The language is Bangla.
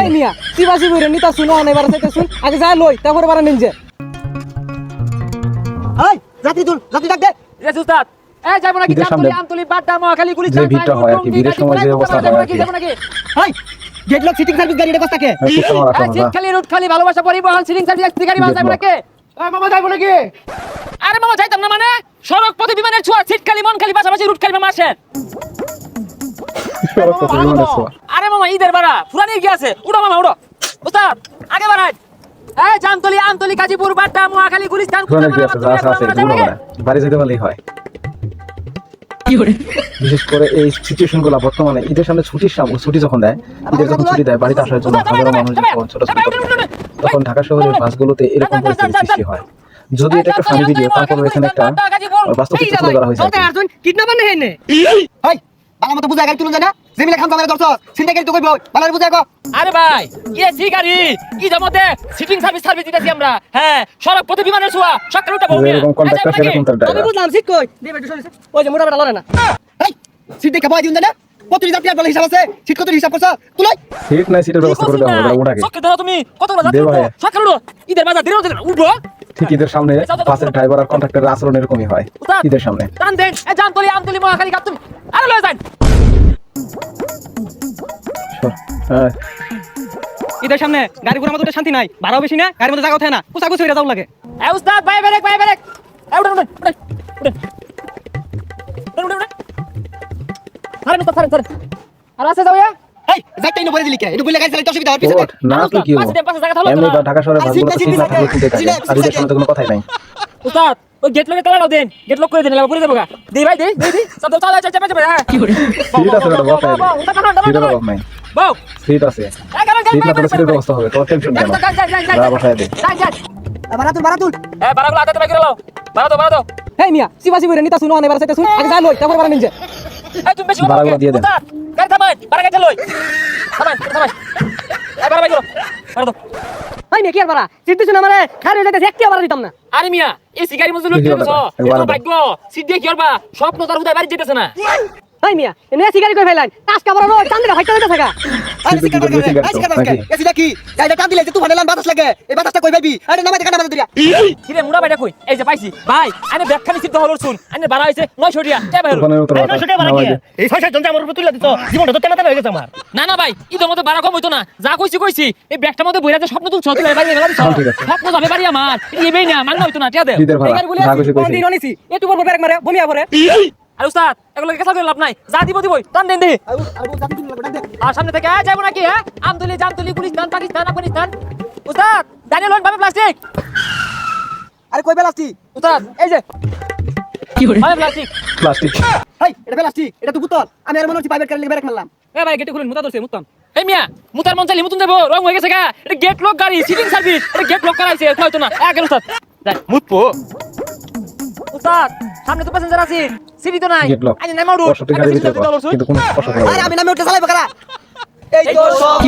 এই মিয়া বইরে নিতা শুনো শুন আগে যা লই তারপরে বারা এই জাতি তুল জাতি ডাক দে। রে উস্তাদ এই যাব নাকি? জামতলি আমতলি বাড্ডা মহাখালী গুলি যে ভিড়টা হয় আর কি, ভিড়ের সময় যে অবস্থা হয় আর কি। এই গেট সিটিং সার্ভিস গাড়ি এটা কস্তাকে একটু সময় রাখো এই সিট খালি রুট খালি ভালোবাসা পরিবহন সিলিং সার্ভিস গাড়ি বাস যাব নাকি এই মামা যাইবো নাকি? আরে মামা যাইতাম না মানে? সড়ক পথে বিমানের ছোঁয়া সিট খালি মন খালি পাশাপাশি রুট খালি মামা আসেন। সড়ক পথে বিমানের ছোঁয়া। মামা ঈদের বাড়া ফুরানি কি আছে উড়ো মামা উড়ো উস্তাদ আগে বাড়াই এই জামতলি আমতলি গাজীপুর বাড্ডা মহাখালী গুলিস্তান না। বাড়ি যেতে পারলেই হয় বিশেষ করে এই সিচুয়েশনগুলো বর্তমানে ঈদের সামনে ছুটির সামনে ছুটি যখন দেয় ঈদের যখন ছুটি দেয় বাড়িতে আসার জন্য হাজারো মানুষ যখন ছোটাছুটি করতে তখন ঢাকা শহরের বাসগুলোতে এরকম পরিস্থিতি সৃষ্টি হয় যদি এটা একটা ফানি ভিডিও তারপর এখানে একটা বাস্তব চিত্র তুলে ধরা হয়েছে কিডন্যাপার নেই নে বালা মতো বুঝা গাড়ি তুলুন জানা জেমিলে খাম জামালে দর্শক চিন্তা গাড়ি তো কইবো বালা বুঝা গো আরে ভাই এসি গাড়ি? ঈদের মধ্যে সিটিং সার্ভিস সার্ভিস দিতেছি আমরা। হ্যাঁ সড়ক পথে বিমানের ছোঁয়া সকালে উঠা বউ যেরকম কন্ট্রাক্টর সেরকম তার আমি বুঝলাম সিট কই? দে বেটু ওই যে মোটা বেটা লরে না। এই সিট দেখে বয় কত রিজার্ভ প্লেয়ার বলে হিসাব আছে সিট কত হিসাব করছ? নাই সিটের ব্যবস্থা করে ওটাকে সকালে ধরো তুমি। সকালে উঠো। ঈদের বাজার দিনে দিনে ঠিক ঈদের সামনে বাসের ড্রাইভার আর কন্ট্রাক্টরের আচরণ এরকমই হয়। ঈদের সামনে। টান দেন। জামতলি আমতলি আরে লয়ে যান। হ্যাঁ, ঈদের সামনে গাড়ি ঘোড়ার মধ্যে শান্তি নাই। ভাড়াও বেশি না গাড়ির মধ্যে জায়গা ওঠে না। কুচা কুচি যাও লাগে। এ উস্তাদ ভাই বেরেক ভাই বেরেক। উঠেন উঠেন উঠেন উঠেন উঠেন ছাড়েন উস্তাদ ছাড়েন ছাড়েন আর আছে যাও ইয়া এই যাইতেই না বলে দিলি কে? এটা বলে গাড়ি চালাইতে অসুবিধা হয় পিছনে না তুই কি হব? পাশে পাশে জায়গা থাকল এমনি না। ঢাকা আর থাকলে সিট চিন্তা না, থাকে আর ঈদের সামনে তো কোনো কথাই নাই। উস্তাদ ওই গেট লকে তালা দেন গেট লক করে দেন এবার পুরে দেবো গা দেই ভাই দেই দেই দেই সব দাও চালা চালা চালা চালা হ্যাঁ সিট আছে ওটা বসাই দে সিটের অভাব নাই বাউ সিট আছে সিট না থাকলে সিটের ব্যবস্থা হবে তোর টেনশন কেন যা বসাই দে বারাতুল বারাতুল এ বারাগুলো হাতে বাইরে লাও বারা দাও বারা দাও এই মিয়া চিবাসি বইরে নিতা শুনো অনেবার থেকে শুন আগে যা লই তারপরে বারা নিনজে এই তুমি বেশি বারাগুলো দিয়ে। উস্তাদ, গাড়ি থামাই বারা গাড়ি লই থামাই থামাই এই বারা বাইরে বারা দাও এই মিয়া কি আর বারা সিট দিছুন আমারে খালি যাইতে একটি আবার দিতাম না। আরে মিয়া এই সিগারি মজুর লোক কি দাও। ভাগ্য। সিদ্ধি কি করবা? স্বপ্ন তার উদয় বাড়ি যেতেছে না। এই মিয়া এনে সিগারি কই ফেলাইন কাজ কাবরা নয় চান্দা ভাইটা হইতে থাকা আরে সিগারেট খাবে, আরে সিগারেট খাবে, নাকি? এসিটা কি যাইটা টান দিলে যে তুই ফানেলান বাতাস লাগে এই বাতাসটা কই পাইবি আরে নামাই দেখা নামাই দিয়া কিরে মুড়া বাইটা কই এই যে পাইছি ভাই আনে ব্যাখ্যানি সিদ্ধ হলো শুন আনে বাড়া হইছে 900 টিয়া কে ভাই হলো? ওখানে উত্তর কথা, নামাই দে। এই ছয় সাতজন আমার উপর তুলে দিত জীবনটা তো তেনা হয়ে গেছে আমার না না ভাই ঈদের মধ্যে বাড়া কম হইতো না যা কইছি কইছি এই ব্যাগটার মধ্যে বইরা যে স্বপ্ন তুলছ তুলে বাড়ি হ্যাঁ, আছে। স্বপ্ন যাবে বাড়ি আমার এবেই না মান্য হইতো না টিয়া দে ভাড়া গাড়ি বলে কোন দিন অনিছি বলব ব্রেক মারে বমিয়া পরে আর উস্তাদ এগুলো কেসা করে লাভ নাই। যা দিব দিবই। টান দেন দে আর সামনে থেকে আয় যাব নাকি হ্যাঁ? আমতলি জামতলি গুলিস্তান পাকিস্তান আফগানিস্তান। উস্তাদ দাঁড়িয়ে লোন ভাবে প্লাস্টিক আরে কই বেলাস্তি উস্তাদ এই যে। কি করে ভাবে প্লাস্টিক প্লাস্টিক হেই এটা বেলাস্তি এটা তো বুতল। আমি আর মনে হচ্ছে প্রাইভেট কারে ব্রেক মারলাম। এ ভাই গেটে খুলুন মুতা ধরছে মুতাম। এই মিয়া মুতার মন চাইলে মুতুন দেবো রং হয়ে গেছে গা। এটা গেট লক গাড়ি সিটিং সার্ভিস এটা গেট লক করাইছে হয়তো না? এক উস্তাদ। যাই। মুতবো। উস্তাদ সামনে তো প্যাসেঞ্জার আছে সিটি তো নাই। গেট লক আই নাই। মাউডু কষ্টটি এই তো সব